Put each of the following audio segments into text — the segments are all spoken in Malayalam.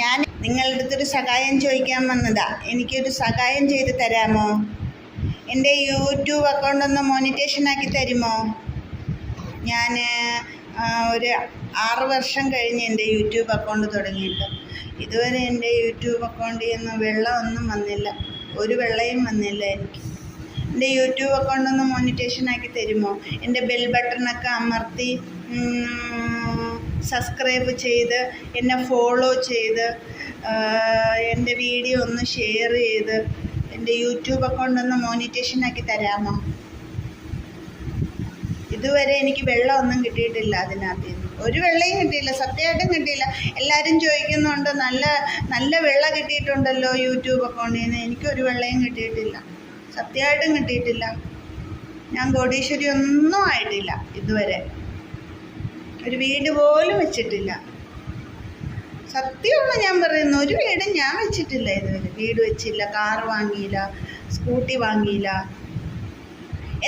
ഞാൻ നിങ്ങളുടെ അടുത്തൊരു സഹായം ചോദിക്കാൻ വന്നതാ. എനിക്കൊരു സഹായം ചെയ്ത് തരാമോ? എന്റെ യൂട്യൂബ് അക്കൗണ്ട് ഒന്ന് മോണിറ്റേഷൻ ആക്കി തരുമോ? ഞാൻ ഒരു ആറ് വർഷം കഴിഞ്ഞ് എന്റെ യൂട്യൂബ് അക്കൗണ്ട് തുടങ്ങിയിട്ട്. ഇതുവരെ എന്റെ യൂട്യൂബ് അക്കൗണ്ടിൽ നിന്ന് വെള്ളമൊന്നും വന്നില്ല. ഒരു വെള്ളയും വന്നില്ല എനിക്ക്. എന്റെ യൂട്യൂബ് അക്കൗണ്ട് ഒന്ന് മോണിറ്റേഷൻ ആക്കി തരുമോ? എന്റെ ബെൽ ബട്ടണൊക്കെ അമർത്തി സബ്സ്ക്രൈബ് ചെയ്ത് എന്നെ ഫോളോ ചെയ്ത് എന്റെ വീഡിയോ ഒന്ന് ഷെയർ ചെയ്ത് എന്റെ യൂട്യൂബ് അക്കൗണ്ട് ഒന്ന് മോണിറ്റേഷൻ ആക്കി തരാമോ? ഇതുവരെ എനിക്ക് വെള്ളമൊന്നും കിട്ടിയിട്ടില്ല അതിനകത്ത് നിന്ന് ഒരു വെള്ളയും കിട്ടിയില്ല സത്യമായിട്ടും കിട്ടിയില്ല. എല്ലാവരും ചോദിക്കുന്നുണ്ട് നല്ല നല്ല വെള്ളം കിട്ടിയിട്ടുണ്ടല്ലോ യൂട്യൂബ് അക്കൗണ്ടിൽ നിന്ന് എനിക്കൊരു വെള്ളയും കിട്ടിയിട്ടില്ല. സത്യമായിട്ടും കിട്ടിയിട്ടില്ല. ഞാൻ കോടീശ്വരി ഒന്നും ആയിട്ടില്ല ഇതുവരെ. ഒരു വീട് പോലും വെച്ചിട്ടില്ല. സത്യമാണ് ഞാൻ പറയുന്നു ഒരു വീടും ഞാൻ വെച്ചിട്ടില്ല ഇതുവരെ. വീട് വെച്ചില്ല കാർ വാങ്ങിയില്ല സ്കൂട്ടി വാങ്ങിയില്ല.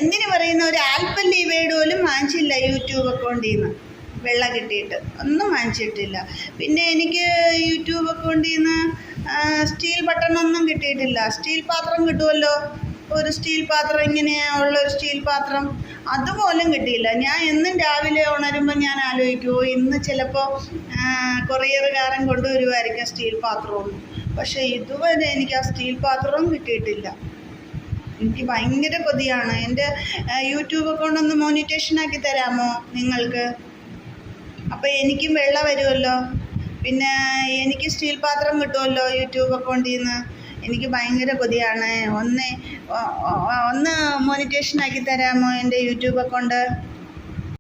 എന്തിനു പറയുന്ന ഒരു ആൽപ്പല്ലി വീട് പോലും വാങ്ങിച്ചില്ല യൂട്യൂബ് അക്കൗണ്ടിൽ നിന്ന് വെള്ളം കിട്ടിയിട്ട്. ഒന്നും വാങ്ങിച്ചിട്ടില്ല. പിന്നെ എനിക്ക് യൂട്യൂബ് അക്കൗണ്ടിൽ നിന്ന് സ്റ്റീൽ ബട്ടൺ ഒന്നും കിട്ടിയിട്ടില്ല. സ്റ്റീൽ പാത്രം കിട്ടുമല്ലോ. ഒരു സ്റ്റീൽ പാത്രം ഇങ്ങനെയുള്ള ഒരു സ്റ്റീൽ പാത്രം അതുപോലും കിട്ടിയില്ല. ഞാൻ എന്നും രാവിലെ ഉണരുമ്പോൾ ഞാൻ ആലോചിക്കുമോ ഇന്ന് ചിലപ്പോൾ കൊറിയറുകാരൻ കൊണ്ടുവരുമായിരിക്കും സ്റ്റീൽ പാത്രവും. പക്ഷേ ഇതുവരെ എനിക്ക് ആ സ്റ്റീൽ പാത്രവും കിട്ടിയിട്ടില്ല. എനിക്ക് ഭയങ്കര കൊതിയാണ്. എന്റെ യൂട്യൂബ് അക്കൗണ്ട് ഒന്ന് മോണിറ്റേഷൻ ആക്കി തരാമോ നിങ്ങൾക്ക്? അപ്പോൾ എനിക്കും വെള്ളം വരുമല്ലോ. പിന്നെ എനിക്ക് സ്റ്റീൽ പാത്രം കിട്ടുമല്ലോ യൂട്യൂബ് അക്കൗണ്ടിൽ നിന്ന്? എനിക്ക് ഭയങ്കര കൊതിയാണ്. ഒന്ന് ഒന്ന് മോണിറ്റേഷൻ ആക്കി തരാമോ എന്റെ യൂട്യൂബ് അക്കൗണ്ട്?